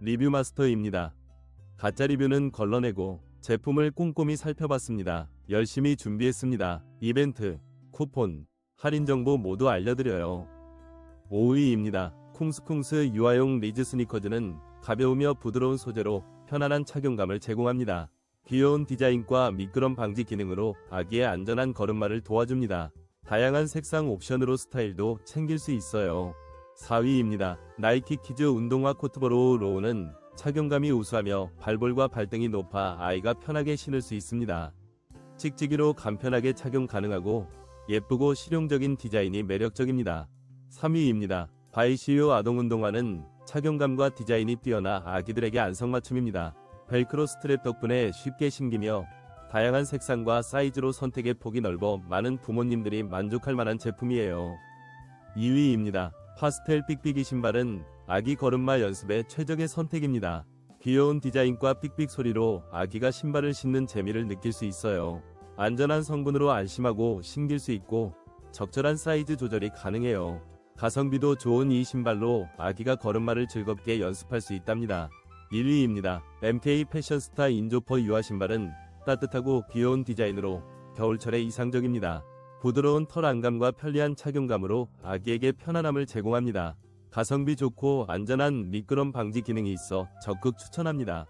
리뷰 마스터입니다. 가짜 리뷰는 걸러내고 제품을 꼼꼼히 살펴봤습니다. 열심히 준비했습니다. 이벤트, 쿠폰, 할인 정보 모두 알려드려요. 5위입니다. 쿵스쿵스 유아용 리즈 스니커즈는 가벼우며 부드러운 소재로 편안한 착용감을 제공합니다. 귀여운 디자인과 미끄럼 방지 기능으로 아기의 안전한 걸음마를 도와줍니다. 다양한 색상 옵션으로 스타일도 챙길 수 있어요. 4위입니다. 나이키 키즈 운동화 코트버로우 로우는 착용감이 우수하며 발볼과 발등이 높아 아이가 편하게 신을 수 있습니다. 찍찍이로 간편하게 착용 가능하고 예쁘고 실용적인 디자인이 매력적입니다. 3위입니다. 바이시유 아동 운동화는 착용감과 디자인이 뛰어나 아기들에게 안성맞춤입니다. 벨크로 스트랩 덕분에 쉽게 신기며 다양한 색상과 사이즈로 선택의 폭이 넓어 많은 부모님들이 만족할 만한 제품이에요. 2위입니다. 파스텔 삑삑이 신발은 아기 걸음마 연습에 최적의 선택입니다. 귀여운 디자인과 삑삑 소리로 아기가 신발을 신는 재미를 느낄 수 있어요. 안전한 성분으로 안심하고 신길 수 있고 적절한 사이즈 조절이 가능해요. 가성비도 좋은 이 신발로 아기가 걸음마를 즐겁게 연습할 수 있답니다. 1위입니다. MK 패션스타 인조퍼 유아 신발은 따뜻하고 귀여운 디자인으로 겨울철에 이상적입니다. 부드러운 털 안감과 편리한 착용감으로 아기에게 편안함을 제공합니다. 가성비 좋고 안전한 미끄럼 방지 기능이 있어 적극 추천합니다.